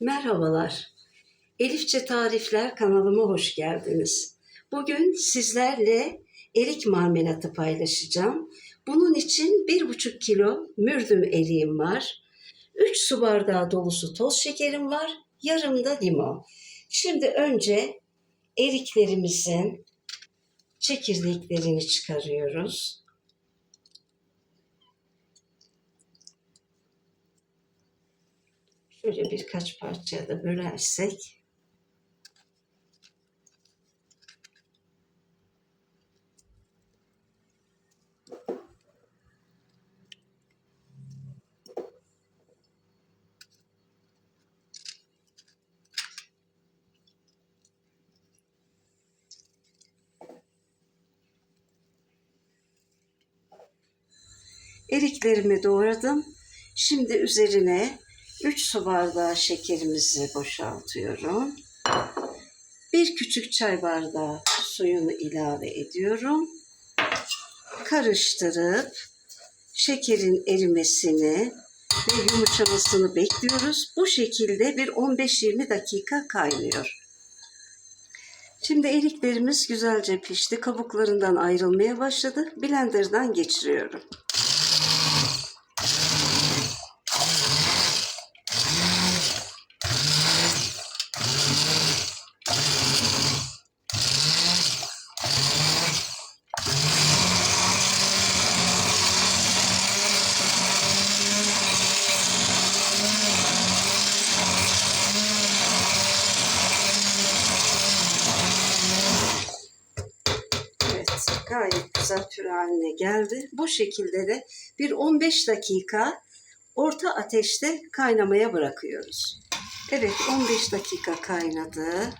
Merhabalar. Elifçe Tarifler kanalıma hoş geldiniz. Bugün sizlerle erik marmelatı paylaşacağım. Bunun için 1,5 kilo mürdüm eriğim var. 3 su bardağı dolusu toz şekerim var. Yarım da limon. Şimdi önce eriklerimizin çekirdeklerini çıkarıyoruz. Şöyle birkaç parçaya da bölersek eriklerimi doğradım. Şimdi üzerine 3 su bardağı şekerimizi boşaltıyorum. Bir küçük çay bardağı suyunu ilave ediyorum. Karıştırıp şekerin erimesini ve yumuşamasını bekliyoruz. Bu şekilde bir 15-20 dakika kaynıyor. Şimdi eriklerimiz güzelce pişti. Kabuklarından ayrılmaya başladı. Blender'dan geçiriyorum. Evet, gayet güzel püre haline geldi. Bu şekilde de bir 15 dakika orta ateşte kaynamaya bırakıyoruz. Evet, 15 dakika kaynadı.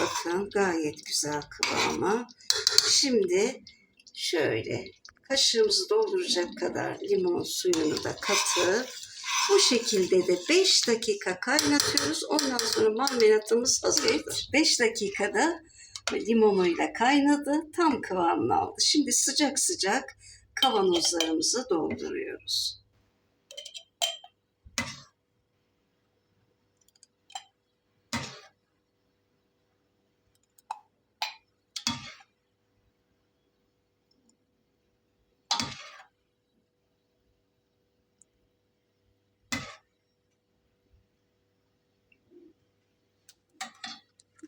Bakın gayet güzel kıvamı. Şimdi şöyle kaşığımızı dolduracak kadar limon suyunu da katıp bu şekilde de 5 dakika kaynatıyoruz. Ondan sonra marmelatımız hazırdır. 5 dakikada limonuyla kaynadı. Tam kıvamını aldı. Şimdi sıcak sıcak kavanozlarımızı dolduruyoruz.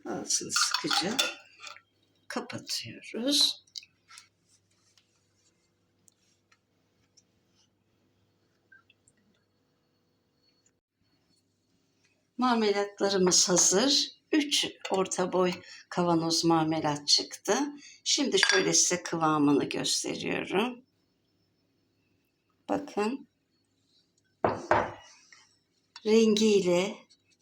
Ağzını sıkıca kapatıyoruz. Marmelatlarımız hazır. 3 orta boy kavanoz marmelat çıktı. Şimdi şöyle size kıvamını gösteriyorum. Bakın. Rengiyle,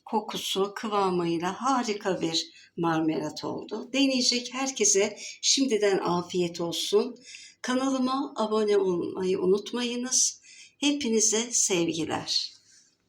kokusu, kıvamıyla harika bir marmelat oldu. Deneyecek herkese şimdiden afiyet olsun. Kanalıma abone olmayı unutmayınız. Hepinize sevgiler.